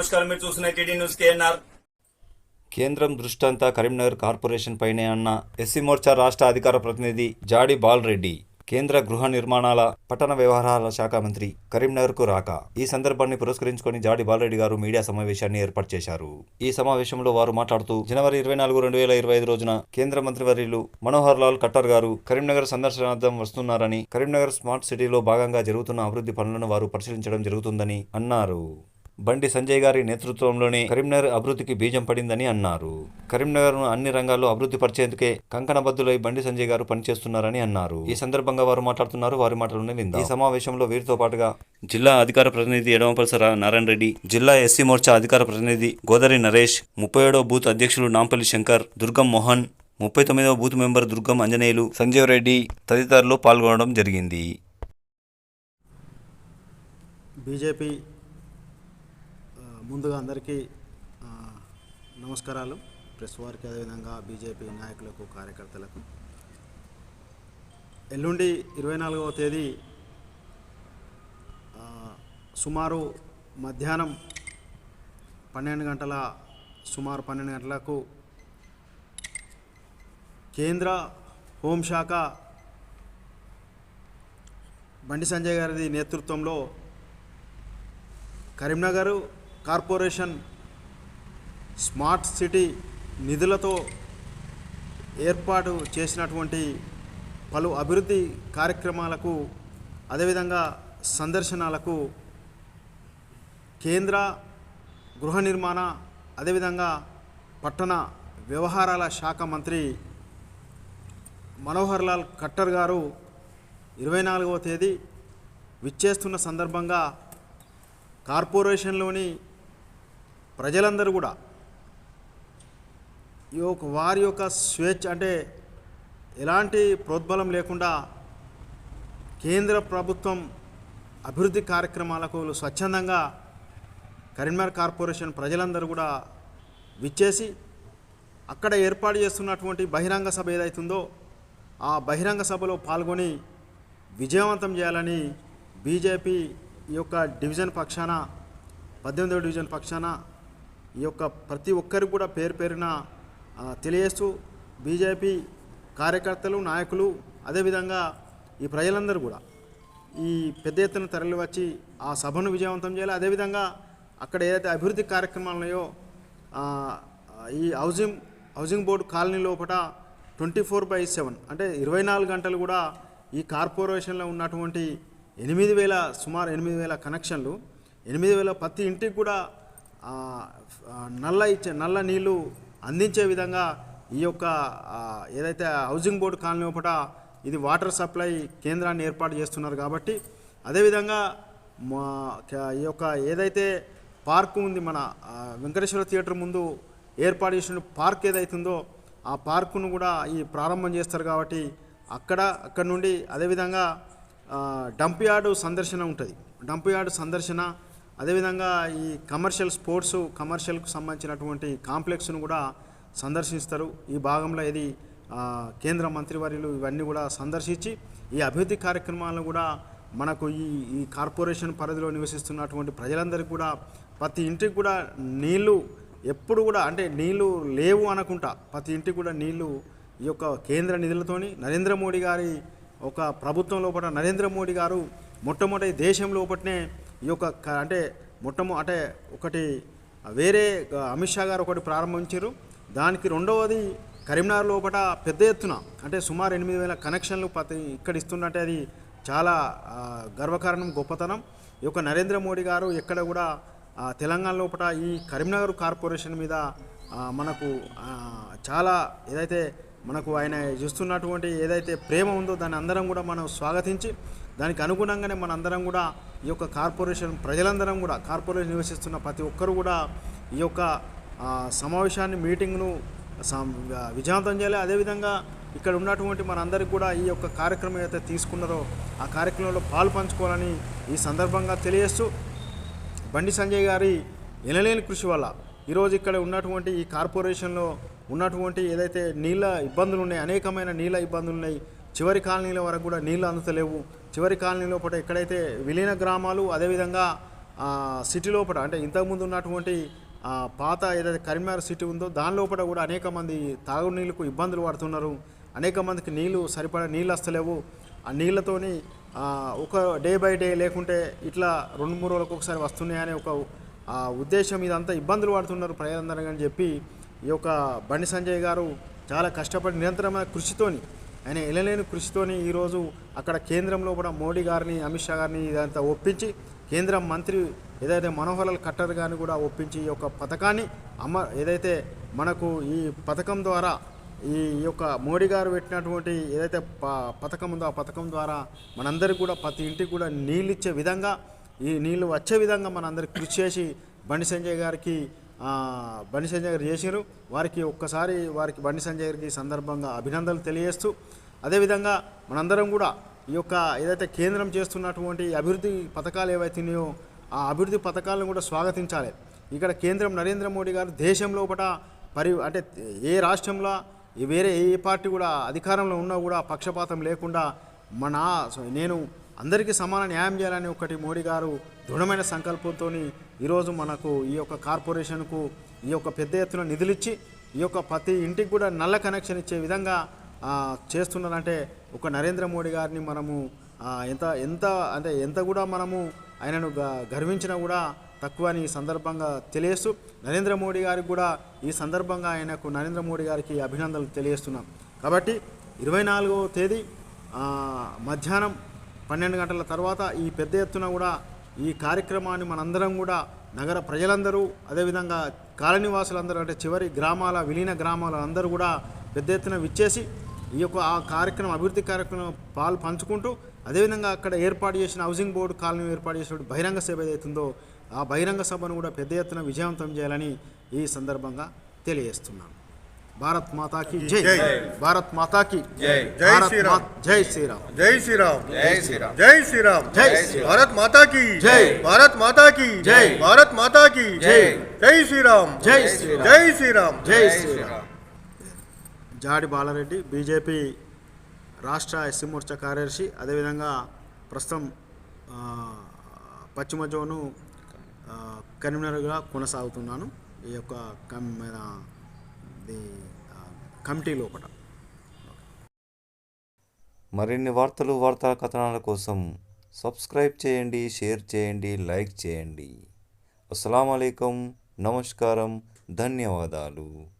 నమస్కారం. మీరు చూస్తున్న టీడీ న్యూస్ కేఎన్ఆర్. కేంద్రం దృష్టంతా కరీంనగర్ కార్పొరేషన్ పైనే అన్న ఎస్సీ మోర్చా రాష్ట్ర అధికార ప్రతినిధి జాడి బాలరెడ్డి కేంద్ర గృహ నిర్మాణాల పట్టణ వ్యవహారాల శాఖ మంత్రి కరీంనగర్కు రాక. ఈ సందర్భాన్ని పురస్కరించుకొని జాడి బాలరెడ్డి గారు మీడియా సమావేశాన్ని ఏర్పాటు చేశారు. ఈ సమావేశంలో వారు మాట్లాడుతూ జనవరి ఇరవై నాలుగు రెండు వేల ఇరవై ఐదు రోజున కేంద్ర మంత్రివర్యులు మనోహర్ లాల్ ఖట్టర్ గారు కరీంనగర్ సందర్శనార్థం వస్తున్నారని కరీంనగర్ స్మార్ట్ సిటీలో భాగంగా జరుగుతున్న అభివృద్ధి పనులను వారు పరిశీలించడం జరుగుతుందని అన్నారు. బండి సంజయ్ గారి నేతృత్వంలోనే కరీంనగర్ అభివృద్ధికి బీజం పడిందని అన్నారు. కరీంనగర్ను అన్ని రంగాల్లో అభివృద్ధి పరిచేందుకే కంకణబద్దులై బండి సంజయ్ గారు పనిచేస్తున్నారని అన్నారు. ఈ సందర్భంగా వారు మాట్లాడుతున్నారు. వారి మాటలను విందాం. ఈ సమావేశంలో వీరితో పాటుగా జిల్లా అధికార ప్రతినిధి ఎడమపల్స రా- నారాయణ రెడ్డి జిల్లా ఎస్సీ మోర్చా అధికార ప్రతినిధి గోదరి నరేష్ ముప్పై ఏడవ బూత్ అధ్యక్షులు నాంపల్లి శంకర్ దుర్గం మోహన్ ముప్పై తొమ్మిదవ బూత్ మెంబర్ దుర్గం అంజనేయులు సంజీవ్ రెడ్డి తదితరులు పాల్గొనడం జరిగింది. బీజేపీ ముందుగా అందరికీ నమస్కారాలు. ప్రెస్ వారికి అదేవిధంగా బీజేపీ నాయకులకు కార్యకర్తలకు. ఎల్లుండి ఇరవై నాలుగవ తేదీ సుమారు మధ్యాహ్నం పన్నెండు గంటల సుమారు పన్నెండు గంటలకు కేంద్ర హోంశాఖ బండి సంజయ్ గారి నేతృత్వంలో కరీంనగర్ కార్పొరేషన్ స్మార్ట్ సిటీ నిధులతో ఏర్పాటు చేసినటువంటి పలు అభివృద్ధి కార్యక్రమాలకు అదేవిధంగా సందర్శనాలకు కేంద్ర గృహ నిర్మాణ అదేవిధంగా పట్టణ వ్యవహారాల శాఖ మంత్రి మనోహర్ లాల్ ఖట్టర్ గారు ఇరవై నాలుగవ తేదీ విచ్చేస్తున్న సందర్భంగా కార్పొరేషన్లోని ప్రజలందరూ కూడా ఈ యొక్క వారి యొక్క స్వేచ్ఛ అంటే ఎలాంటి ప్రోద్బలం లేకుండా కేంద్ర ప్రభుత్వం అభివృద్ధి కార్యక్రమాలకు స్వచ్ఛందంగా కరీంనగర్ కార్పొరేషన్ ప్రజలందరూ కూడా విచ్చేసి అక్కడ ఏర్పాటు చేస్తున్నటువంటి బహిరంగ సభ ఏదైతుందో ఆ బహిరంగ సభలో పాల్గొని విజయవంతం చేయాలని బీజేపీ ఈ యొక్క డివిజన్ పక్షాన పద్దెనిమిదవ డివిజన్ పక్షాన ఈ యొక్క ప్రతి ఒక్కరికి కూడా పేరు పేరున తెలియస్తూ తెలియజేస్తూ బీజేపీ కార్యకర్తలు నాయకులు అదేవిధంగా ఈ ప్రజలందరూ కూడా ఈ పెద్ద ఎత్తున తరలి వచ్చి ఆ సభను విజయవంతం చేయాలి. అదేవిధంగా అక్కడ ఏదైతే అభివృద్ధి కార్యక్రమాలు ఉన్నాయో ఈ హౌసింగ్ హౌసింగ్ బోర్డు కాలనీ లోపల ట్వంటీ ఫోర్ బై సెవెన్ అంటే ఇరవై నాలుగు గంటలు కూడా ఈ కార్పొరేషన్లో ఉన్నటువంటి ఎనిమిది వేల సుమారు ఎనిమిది వేల కనెక్షన్లు ఎనిమిది వేల ప్రతి ఇంటికి కూడా నల్ల ఇచ్చే నల్ల నీళ్ళు అందించే విధంగా ఈ యొక్క ఏదైతే హౌసింగ్ బోర్డు కాలనీ ఒకట ఇది వాటర్ సప్లై కేంద్రాన్ని ఏర్పాటు చేస్తున్నారు కాబట్టి అదేవిధంగా మా ఈ యొక్క ఏదైతే పార్క్ ఉంది మన వెంకటేశ్వర థియేటర్ ముందు ఏర్పాటు చేసిన పార్క్ ఏదైతుందో ఆ పార్కును కూడా ఈ ప్రారంభం చేస్తారు కాబట్టి అక్కడ అక్కడ నుండి అదేవిధంగా డంప్ యార్డు సందర్శన ఉంటుంది. డంప్ యార్డు సందర్శన అదేవిధంగా ఈ కమర్షియల్ స్పోర్ట్స్ కమర్షియల్కు సంబంధించినటువంటి కాంప్లెక్స్ను కూడా సందర్శిస్తారు. ఈ భాగంలో ఇది కేంద్ర మంత్రివర్యులు ఇవన్నీ కూడా సందర్శించి ఈ అభివృద్ధి కార్యక్రమాలను కూడా మనకు ఈ ఈ కార్పొరేషన్ పరిధిలో నివసిస్తున్నటువంటి ప్రజలందరికీ కూడా ప్రతి ఇంటికి కూడా నీళ్ళు ఎప్పుడు కూడా అంటే నీళ్ళు లేవు అనుకుంటా ప్రతి ఇంటికి కూడా నీళ్ళు ఈ యొక్క కేంద్ర నిధులతోని. నరేంద్ర మోడీ గారి ఒక ప్రభుత్వం లోపల నరేంద్ర మోడీ గారు మొట్టమొదటి దేశం లోపలనే ఈ యొక్క అంటే మొట్టమొ అంటే ఒకటి వేరే అమిత్ షా గారు ఒకటి ప్రారంభించారు. దానికి రెండవది కరీంనగర్ లోపల పెద్ద ఎత్తున అంటే సుమారు ఎనిమిది వేల కనెక్షన్లు ప్రతి ఇక్కడ ఇస్తున్నట్టే అది చాలా గర్వకారణం గొప్పతనం. ఈ యొక్క నరేంద్ర మోడీ గారు ఎక్కడ కూడా తెలంగాణ లోపల ఈ కరీంనగర్ కార్పొరేషన్ మీద మనకు చాలా ఏదైతే మనకు ఆయన చూస్తున్నటువంటి ఏదైతే ప్రేమ ఉందో దాన్ని అందరం కూడా మనం స్వాగతించి దానికి అనుగుణంగానే మన అందరం కూడా ఈ యొక్క కార్పొరేషన్ ప్రజలందరం కూడా కార్పొరేషన్ నివసిస్తున్న ప్రతి ఒక్కరు కూడా ఈ యొక్క సమావేశాన్ని మీటింగ్ను విజయవంతం చేయాలి. అదేవిధంగా ఇక్కడ ఉన్నటువంటి మనందరికీ కూడా ఈ యొక్క కార్యక్రమం ఏదైతే తీసుకున్నారో ఆ కార్యక్రమంలో పాలు పంచుకోవాలని ఈ సందర్భంగా తెలియజేస్తూ బండి సంజయ్ గారి ఎనలేని కృషి వల్ల ఈరోజు ఇక్కడ ఉన్నటువంటి ఈ కార్పొరేషన్లో ఉన్నటువంటి ఏదైతే నీళ్ళ ఇబ్బందులు ఉన్నాయి అనేకమైన నీళ్ళ ఇబ్బందులు ఉన్నాయి చివరి కాలనీల వరకు కూడా నీళ్ళు అందుతలేవు. చివరి కాలనీ లోపల ఎక్కడైతే విలీన గ్రామాలు అదేవిధంగా సిటీ లోపల అంటే ఇంతకుముందు ఉన్నటువంటి పాత ఏదైతే కరీంనగర్ సిటీ ఉందో దాని లోపల కూడా అనేక మంది తాగునీళ్ళకు ఇబ్బందులు పడుతున్నారు. అనేక మందికి నీళ్ళు సరిపడా నీళ్ళు వస్తలేవు. ఆ నీళ్ళతోని ఒక డే బై డే లేకుంటే ఇట్లా రెండు మూడు రోజులకు ఒకసారి వస్తున్నాయనే ఒక ఉద్దేశం ఇదంతా ఇబ్బందులు పడుతున్నారు ప్రజలందరూ అని చెప్పి ఈ యొక్క బండి సంజయ్ గారు చాలా కష్టపడి నిరంతరమైన కృషితోని ఆయన ఎనలేని కృషితోని ఈరోజు అక్కడ కేంద్రంలో కూడా మోడీ గారిని అమిత్ షా గారిని ఇదంతా ఒప్పించి కేంద్ర మంత్రి ఏదైతే మనోహర్లాల్ ఖట్టర్ గారిని కూడా ఒప్పించి ఈ యొక్క పథకాన్ని అమ ఏదైతే మనకు ఈ పథకం ద్వారా ఈ యొక్క మోడీ గారు పెట్టినటువంటి ఏదైతే ప- పథకం ఉందో ఆ పథకం ద్వారా మనందరికి కూడా ప్రతి ఇంటికి కూడా నీళ్ళు ఇచ్చే విధంగా ఈ నీళ్ళు వచ్చే విధంగా మనందరికి కృషి చేసి బండి సంజయ్ గారికి బండి సంజయ్ గారు చేశారు. వారికి ఒక్కసారి వారికి బండి సంజయ్ గారికి సందర్భంగా అభినందనలు తెలియజేస్తూ అదేవిధంగా మనందరం కూడా ఈ యొక్క ఏదైతే కేంద్రం చేస్తున్నటువంటి అభివృద్ధి పథకాలు ఏవైతున్నాయో ఆ అభివృద్ధి పథకాలను కూడా స్వాగతించాలి. ఇక్కడ కేంద్రం నరేంద్ర మోడీ గారు దేశం లోపల పరి అంటే ఏ రాష్ట్రంలో వేరే ఏ పార్టీ కూడా అధికారంలో ఉన్నా కూడా పక్షపాతం లేకుండా మన సో నేను అందరికీ సమాన న్యాయం చేయాలని ఒకటి మోడీ గారు దృఢమైన సంకల్పంతో ఈరోజు మనకు ఈ యొక్క కార్పొరేషన్కు ఈ యొక్క పెద్ద ఎత్తున నిధులిచ్చి ఈ యొక్క ప్రతి ఇంటికి కూడా నల్ల కనెక్షన్ ఇచ్చే విధంగా చేస్తున్నారంటే ఒక నరేంద్ర మోడీ గారిని మనము ఎంత ఎంత అంటే ఎంత కూడా మనము ఆయనను గ- గర్వించినా కూడా తక్కువ అని ఈ సందర్భంగా తెలియస్తూ నరేంద్ర మోడీ గారికి కూడా ఈ సందర్భంగా ఆయనకు నరేంద్ర మోడీ గారికి అభినందనలు తెలియజేస్తున్నాం. కాబట్టి ఇరవై నాలుగవ తేదీ మధ్యాహ్నం పన్నెండు గంటల తర్వాత ఈ పెద్ద ఎత్తున కూడా ఈ కార్యక్రమాన్ని మనందరం కూడా నగర ప్రజలందరూ అదేవిధంగా కాలనివాసులందరూ అంటే చివరి గ్రామాల విలీన గ్రామాల అందరూ కూడా పెద్ద ఎత్తున విచ్చేసి ఈ యొక్క ఆ కార్యక్రమం అభివృద్ధి కార్యక్రమం పాలు పంచుకుంటూ అదేవిధంగా అక్కడ ఏర్పాటు చేసిన హౌసింగ్ బోర్డు కాలనీ ఏర్పాటు చేసిన బహిరంగ సభ ఏదైతుందో ఆ బహిరంగ సభను కూడా పెద్ద ఎత్తున విజయవంతం చేయాలని ఈ సందర్భంగా తెలియజేస్తున్నాను. భారత్ మాతాకి జై భారత్ మాతాకి జై జై శ్రీరామ్ జై శ్రీరామ్ జై శ్రీరామ్ జై శ్రీరామ్ జై శ్రీరామ్ జై భారత్ మాతాకి జై భారత్ మాతాకి జై భారత్ మాతాకి జై జై శ్రీరామ్ జై శ్రీరామ్ జై శ్రీరామ్ జై శ్రీరామ్ జాడి బాలారెడ్డి బీజేపీ రాష్ట్ర ఎస్సీ మోర్చా కార్యదర్శి అదేవిధంగా ప్రస్తుతం పశ్చిమ జోను కన్వీనర్గా కొనసాగుతున్నాను ఈ యొక్క మన కమిటీ లోపల మరిన్ని వార్తలు వార్తా కథనాల కోసం సబ్స్క్రైబ్ చేయండి షేర్ చేయండి లైక్ చేయండి. అస్సలం నమస్కారం ధన్యవాదాలు.